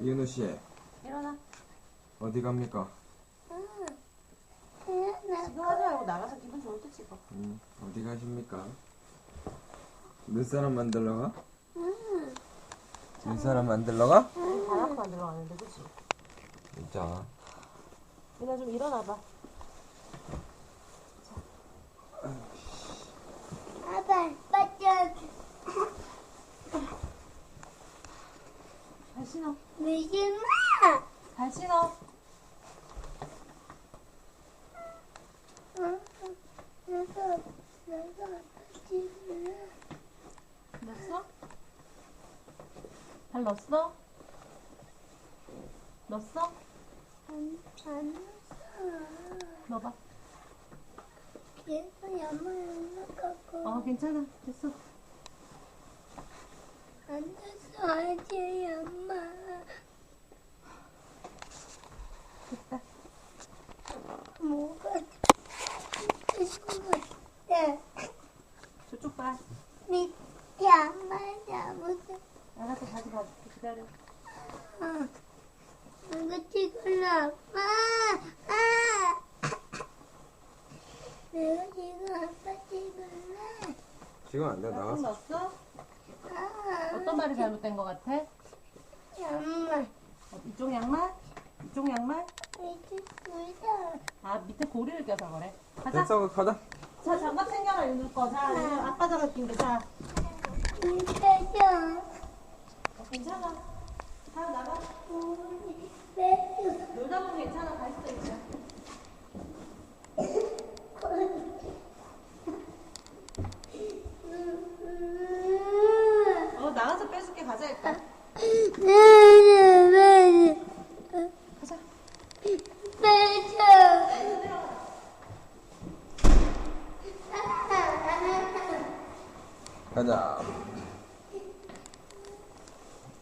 이은우 씨 일어나. 어디 갑니까? 지금 하지 말고 나가서 기분 좋을 때 찍어. 음, 어디 가십니까? 눈사람 만들러 가? 눈사람 만들러 가? 바람 만들어 가는데, 그치? 진짜. 민아 좀 일어나봐. 아빠, 빠져. 잘 무슨 말? 잘 신어. 응? 내가, 내가 빠지면 넣었어? 발 넣었어? 넣었어? 안, 안 웃어. 넣어봐. 계속 야만 올라가고. 어, 괜찮아. 됐어. 안 됐어, 아직 엄마. 됐다. 뭐가 있을 것 같아. 저쪽 봐. 밑에 엄마 잡으세요. 알았어, 다시 봐줄게. 기다려. 어. 이거 찍을래, 아빠. 아! 내가 지금 아빠 찍을래. 지금 안 돼. 넣었어? 아, 어떤 말이 잘못된 것 같아? 양말. 어, 이쪽 양말? 이쪽 양말? 이제 둘다 아, 밑에 고리를 껴서 그래. 가자. 됐어, 가자. 자, 장갑 챙겨라, 윤우 거. 자, 윤우 아빠 장갑 낀게. 자. 어, 괜찮아. 자, 나가. 우리 빼줘. 놀다 보면 괜찮아. 갈 수도 있어. 어, 나 가자, 일단. 가자. 가자.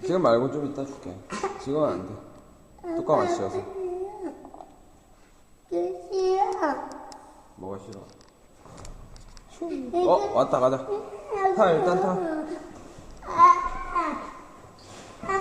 지금 말고 좀 이따 줄게. 지금은 안 돼. 뚜껑 안 씌워서. 끝이야. 뭐가 싫어? 어, 왔다, 가자. 타, 일단 타. 아, 아. 아,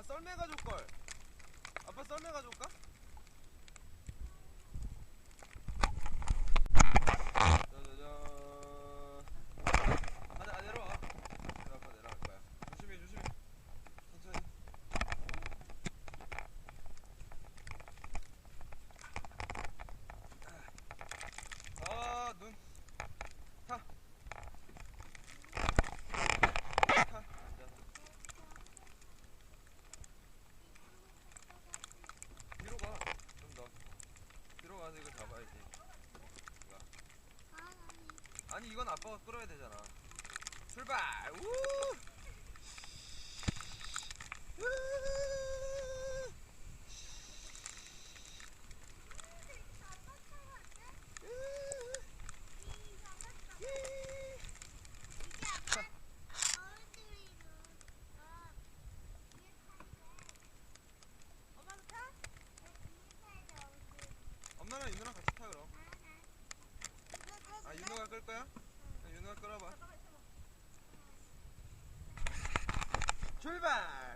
썰매 가져올 걸. 아빠 썰매 가져올까? 짜자잔. 가자 아, 내려와. 내려가 내려갈 거야. 조심히 조심히. 천천히. 아, 눈. 타. 타. 앉아서. 뒤로 가. 좀 더. 가서 이거 잡아야지. 아니, 이건 아빠가 끌어야 되잖아. 출발! 우! 우! 거야? 윤우가 끌어봐. 출발!